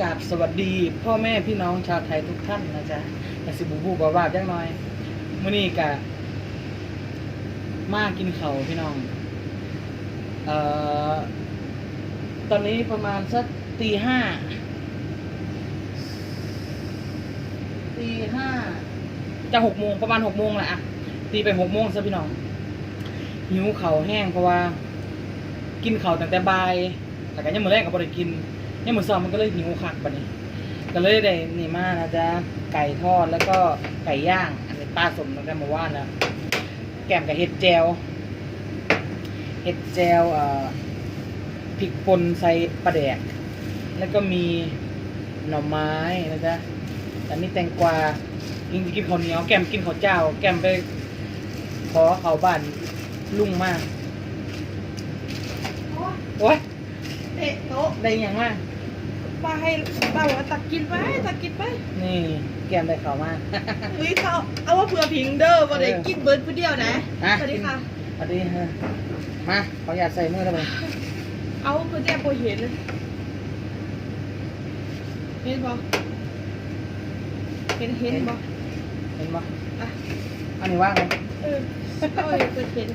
กราบสวัสดีพ่อแม่พี่น้องชาวไทยทุกท่านนะจ๊ะแต่สิบูบูบว่าจังหน่อยมื้อนี้กะมากินเขาพี่น้อง เอ่อ ตอนนี้ประมาณสักตีห้าตีห้าจะหกโมงประมาณหกโมงแหละอะตีไปหกโมงซะพี่น้องหิวเขาแห้งเพราะว่า กินเขาตั้งแต่บ่ายแต่ก็ยังมือแรกก็บ่ได้กิน ยังมื้อสองมันก็เลยหิวคักบัดนี้ก็เลยได้นี่มานะจ๊ะไก่ทอดแล้วก็ไก่ย่างอันนี้ป้าสมตั้งแต่านแล้วแกมกับเห็ดแจวเห็ดแจวเอ่อพริกป่นใส่ปลาแดก แล้วก็มีหน่อไม้นะจ๊ะอันนี้แตงกวากินกินข้าวเหนียวแกมกินข้าวเจ้า แกมไปขอเขาบ้านลุงมากโอ้ยเอ๊ะโต๊ะได้ยังมาก ป้าให้ป้าบอกว่าตักกินไปตักกินไปนี่แกมได้เขาวมากเฮ้ยเขาเอาว่าเผื่อพิงเด้อว่าได้กินเบิร์ดผู้เดียวนะอะสวัสดีค่ะสวัสดีฮะมาขออยากใส่มือได้ไหมเอาเพื่อแจ้งโปรเห็นเห็นปะเห็นเห็นปะเห็นปะอะอันนี้ว่างไหมเออเอาเพื่อเห็น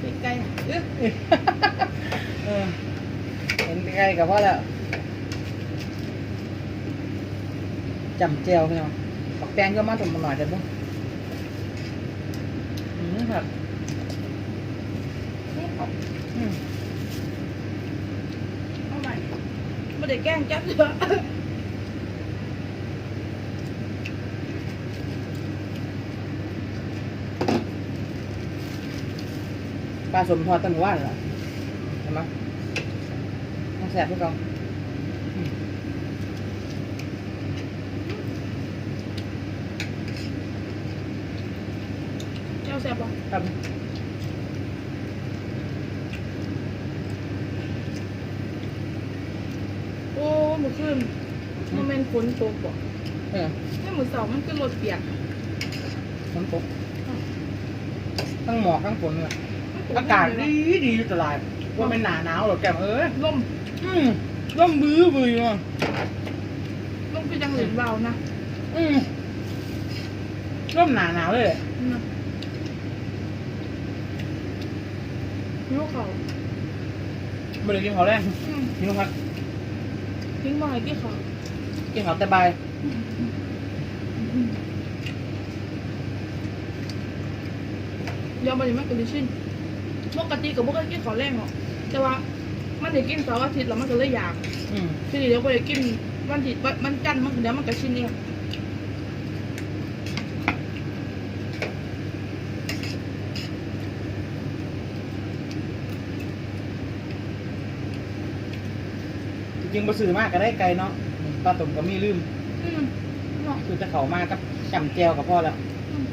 เห็นไกลเออเออเห็นใกล้ๆกับพ่อแล้ว จำเจียวพี่น้องปักแตงก็มาถุงมาหน่อยจะบ้างอืมครับอืมเอาใหม่ไม่ได้แกล้งจับเถอะปลาสมทอดตั้งว่านเหรอเห็นไหมต้องแสบพวกเราอืม เจ้าแซ่บปะครับโอ้เมื่อคืนมันเป็นฝนตกปะเออนี่มือสองมันก็รถเปียกฝนตกทั้งหมอกทั้งฝนเลยอากาศดีดีอยู่ตลาดว่าไม่หนาหนาวหรอกแกมเอ้ยลมอืมร่มบื้อบื้ออะลมคือจังเหลือนเบานะอืมร่มหนาหนาวเลยนะ นิ้วเขาบริกินเขาวแรงอืมหิวครับทิ้งบ่อยที่เขากินเขาวแต่บายยอมไปมันก็ดิชินปกติกับพวกกินของแรงหรอกแต่ว่ามันได้กินเสาร์อาทิตย์แล้วมันก็เลยอยาก อืม ทีนี้เดี๋ยวไปกินวันที่วันจันทร์มันเดี๋ยวมันก็ชินเอง ริงๆมาสื่อมากก็ได้ไกลเนาะปลาตุ่มก็มีลืมอืมเนาะคือจะเขามากกับจำแจวกับพ่อแล้วอืม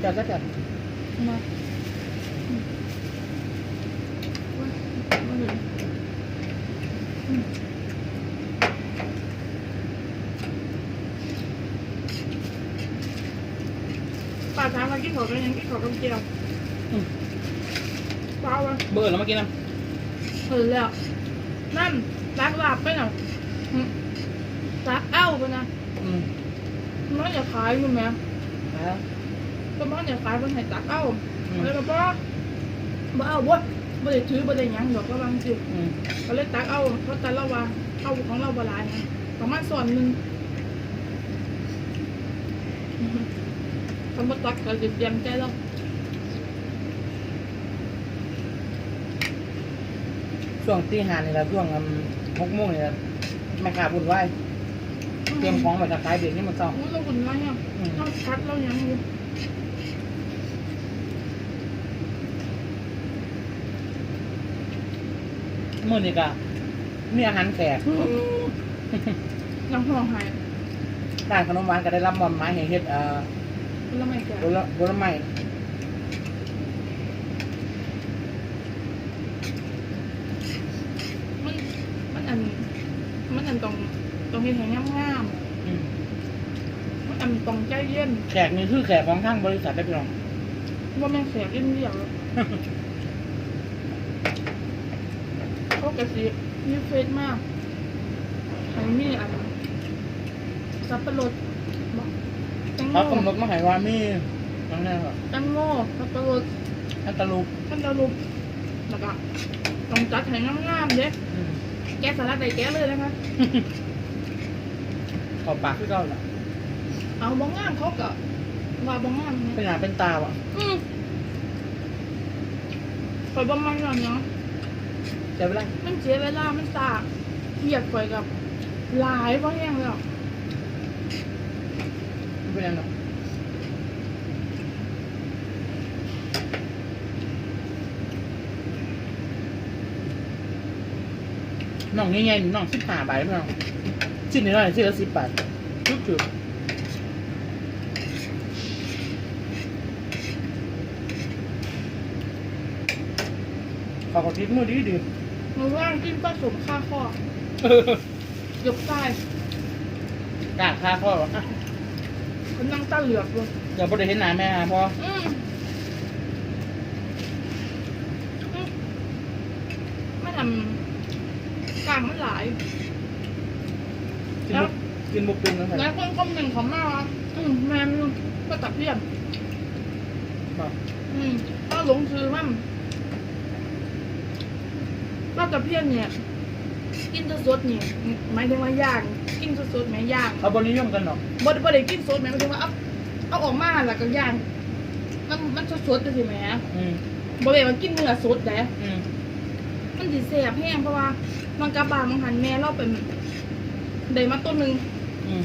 เจ้าก็จะมาอืมว่าว่าเลยอืมป้าถามว่ากินของเป็นยังกินของกับเจียวอืม เปล่าวะเบอร์แล้วเมื่อกี้นะเออแล้วนั่นรักลาบไปหน่อยหึรักเอ้าไปนะอืมมันอย่าขายมึงแม่แล้วก็มันอย่าขายมันให้ตักเอ้าอืมแล้วก็บ่บ่เอาบ่บ่ได้ถือบ่ได้หยังดอกก็บางสิอืมก็เลยตักเอาเพราะแต่เราว่าเอาของเราบ่หลายนะประมาณส่วนหนึงคำว่าตักก็จะเตรียมใจแล้ว ช่วงตีห้านี่แหละช่วงอืมหกโมงนี่แหละแม่ค้าบุญไหวายเตรียมของไว้จะขายเด็กนี่มันต้องโอ้เราบุญว่าเนี่ยอืมเราคัดเราหยังอยู่มื่อนี้ก็มีอาหารแขกยังห้องหายร้านขนมหวานก็ได้รับมอบหมายให้เฮ็ดเอ่อแล้วไม่แก่ผลผลไม้ มันมัน อัน มันอันตรงตรงที่แหงงามอืมๆมันอันตรงใจเย็นแขกนี่คือแขกของทางบริษัทได้พี่น้อง ว่าแม่งแสบเย็นเดียวเขากะสิมีเฟซมากอันนี้อันสับปะรดบอกแตงโมเขากำหนดมาให้ว่ามีนั่นแหละครับแตงโมสับปะรดอันตะลุกท่านดารุมแล้วก็ต้องจัดให้งามๆเด้อืม แกะสลัดใดแกะเลยนะคะ ขอบปากคือเก่าแหละเอาบ้องงามเขาก็ว่าบ้องงามเป็นเนี่ยหน้าเป็นตาว่ะอืมคอยบ้องมันหน่อยเนาะเดี๋ยวไปไล่มันเสียเวลา มันสากเทียบคอยกับหลายเพราะแห้งแล้วไม่เป็นไรหรอก น้องง่ายๆน้องสิบห้าบาทไม่น้องชิ้นนี้หน่อยชิ้นละสิบบาทจุ๊บจุ๊บขอขอทิปมือดีดีมือว่างกินผสมข้าข้อเกือบตายกาดค่าพ่อวะอะคนนั่งตาเหลือกเลยเดี๋ยวพอได้เห็นหน้าแม่พออืมอืมไม่ทำกลางมันหลาย กินบุกกินบุกเป็นแล้วไงแล้วคนคอมเมนต์ของแม่ว่าอืมแม่ไม่รู้ก็ตัดเพี้ยน บอกอืมก็หลงซื้อมั่งก็ตัดเพี้ยนเนี่ย กินสดๆเนี่ยหมายถึงว่าย่างกินสดๆไหมย่างเขาบนิยมกันหรอกบ่บ่ได้กินสดไหมหมายถึงว่าเอาเอาออกมาแล้วก็ย่างมันมันสดๆจังซี่แหมอืมบ่ได้ว่ากินเนื้อสดแหละอืม มันสิแซ่บแห้งเพราะว่ามันกะบามันหันแม่เราเป็นได้มาต้นหนึงอืม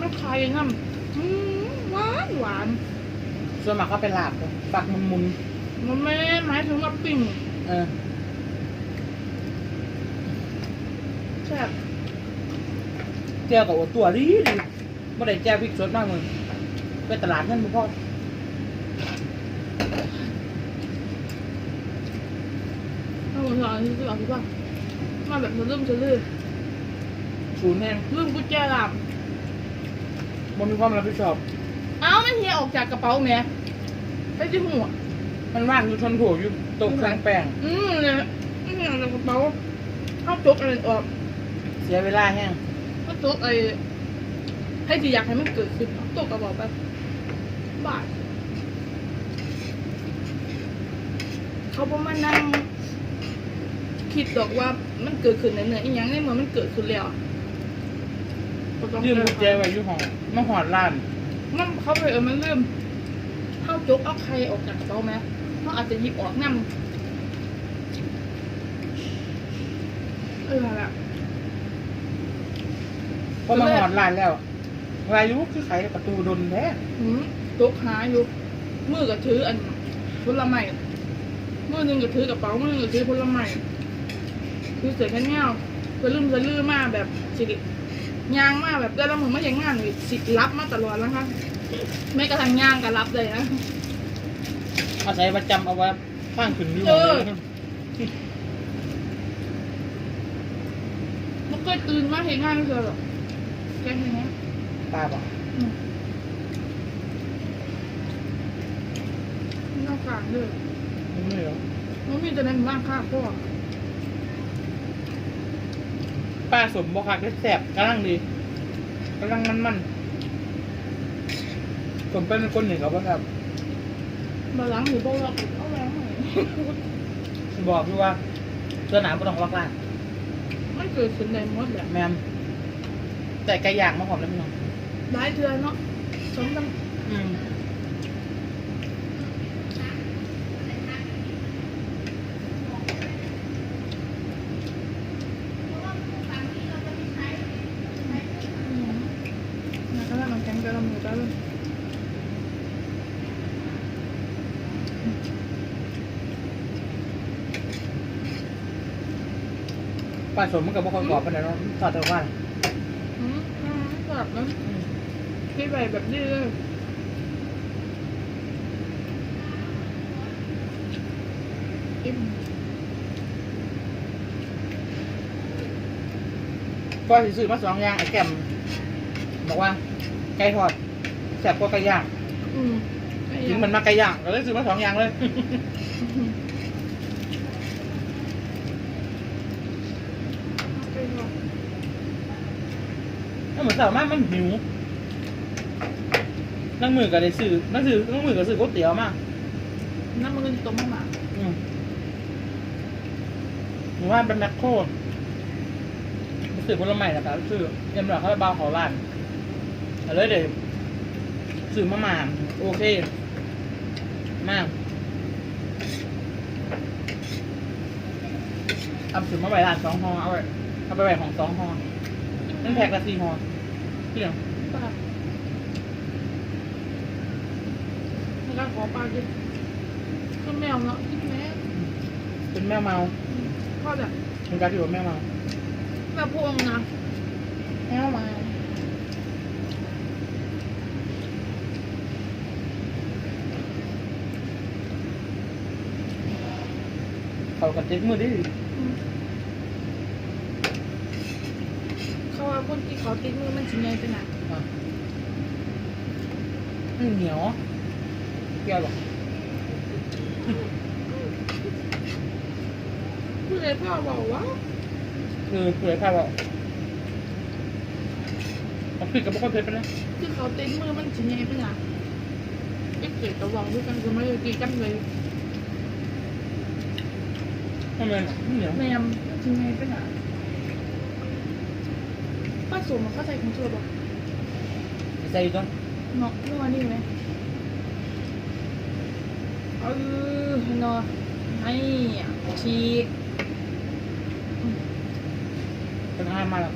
มันคายงำอืมหวานหวานส่วนมากเขาเป็นลาบเลยปักมุนมุนมันแม่หมายถึงว่าปิ้งๆเออแซ่บแก้วกับโอตัวดีดีไม่ได้แก้วพริกสดมากมึงไปตลาดนั่นมึงพ่อ ถ้าหมดสอนที่ซื้อเอาสิป่ะมาแบบมันเริ่มจะลื่นศูนย์แห้งลืมกุญแจหลับมันมีความรับผิดชอบ เอ้ามันเฮียออกจากกระเป๋าแม่ไปที่หัวมันว่างอยู่ชนผัวอยู่ตกแป้งแป้งอืมเลยอืมในกระเป๋าเข้าจกอะไรออกเสียเวลาแห้งเข้าจกไอ้ให้ที่อยากให้มันเกิดขึ้นตกกระเป๋าไปบาทเขาบอกมานั่ง คิดดอกว่ามันเกิดขึ้นในเนื้ออีหยังในเมื่อมันเกิดขึ้นแล้วก็ต้องยืมกุญแจไว้อยู่ห้องมาหอดร้านมันเขาไปเออมันเริ่มเข้าจกเอาใครออกจากกระเป๋าไหมเขาอาจจะหยิบออกนั่เออละพอมาหอดร้านแล้ววายุคือไขประตูดนแท้หืมตกหาอยู่มือก็ถืออันผลไม้มือหนึ่งก็ถือกระเป๋ามือหนึ่งก็ถือผลไม้ คือเสือแค่เงี้ยวก็ลืมจะลืมมาแบบสิยางมาแบบได้แล้วมึงไม่ใช่งานนี่สิรับมาตลอดแล้วค่ะแม้กระทั่งยางก็รับเลยนะอาศัยประจำเอาไว้ข้างขึ้นอยู่เออไม่เคยตื่นมาเห็นงานไม่เคยหรอกแกเห็นไหมตาบอกอืมนอกกลางเลยไม่เหรอมันมีแต่ในหมู่บ้านข้าพ่อ ป้าสมบอกค่ะแสบกำลังดีกำลังมันมันๆผมเป็นคนหนึ่งครับว่าครับมาล้างหรือเปล่าเราเอาแล้วไหมบอกอยู่ว่าเสื้อหนาวไม่ต้องล็อกล่างมันเกิดขึ้นในมดแบบแมมแต่ไก่ย่างมาหอมแล้วพี่น้องหลายเดือนเนาะสมกันอืม นะก็แล้วมันแข็ง กระมือกันเลยป้าสมมันกับบุคคลกรอบไปไหนเนาะถอดเถอะว่าอืมอืมแบบนั้นพี่ไปแบบนี้เลยอิ่มก็สิซื้อมาสองอย่างไอ้แก้มบอกว่าไก่ทอด แซ่บกว่าไก่ย่างอืมถึงมันมาไก่ย่างก็เลยซื้อมาสองอย่างเลย แล้วเหมือนสาวมากมันหิวนั่งมือกับได้ซื้อนั่งซื้อนั่งมือกับซื้อก๋วยเตี๋ยวมากน้ำมันก็จะต้มมากหรือว่าเป็นแมคโครซื้อคนละไม้นะครับซื้อเอ็มหลอดเขาเปบ้าขอร้านเอาเลยเดี๋ยว ซื้อมามาโอเค มากเอาซื้อมาไว้ร้านสองห่อเอาไว้เอาไปไว้ของสองห่อนั่นแพ็คละสี่ห่อพี่เหลียงป้าไม่กล้าขอปลากินก็แมวเนาะกินแม่เป็นแมวเมาพ่อจะเป็นการที่ว่าแมวเมาแม่พวงนะแมวเมาเขา กับเจ๊กมือดิอืมเขาว่าคนที่เขาติดมือมันชิ้นใหญ่ไปหน่ะอะไม่เหนียวเปรี้ยวหรอกผู้ใดพ่อบอกว่าคือเผื่อค่ะว่าเอาผิดกับพวกคนเพชรไปนะที่เขาติดมือมันชิ้นใหญ่ไปหน่ะเอ็กเกิดระวังด้วยกันคือไม่ได้ตีกันเลย ทำไมน่ะไม่เหนียวแมมมันชิ้นใหญ่ไปหน่ะป้าสมมันเข้าใจของเธอบอกใจก่อนเนาะนัวนี่ไหมเออเนาะให้ชีกเป็นห้ามมาแล้ว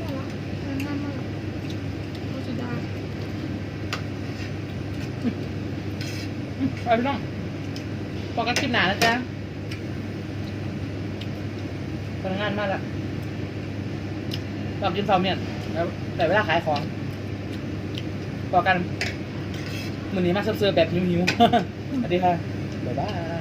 น่ารักน่ารักมากเขาจะได้ ไปพี่น้องพอกันคลิปหนานะจ๊ะพนักงานมาแล้วเรากินเสาเมียนแล้วแต่เวลาขายของพอกันมือนี้มาเซิร์ฟแบบหิวๆสวัสดีค่ะบ๊ายบาย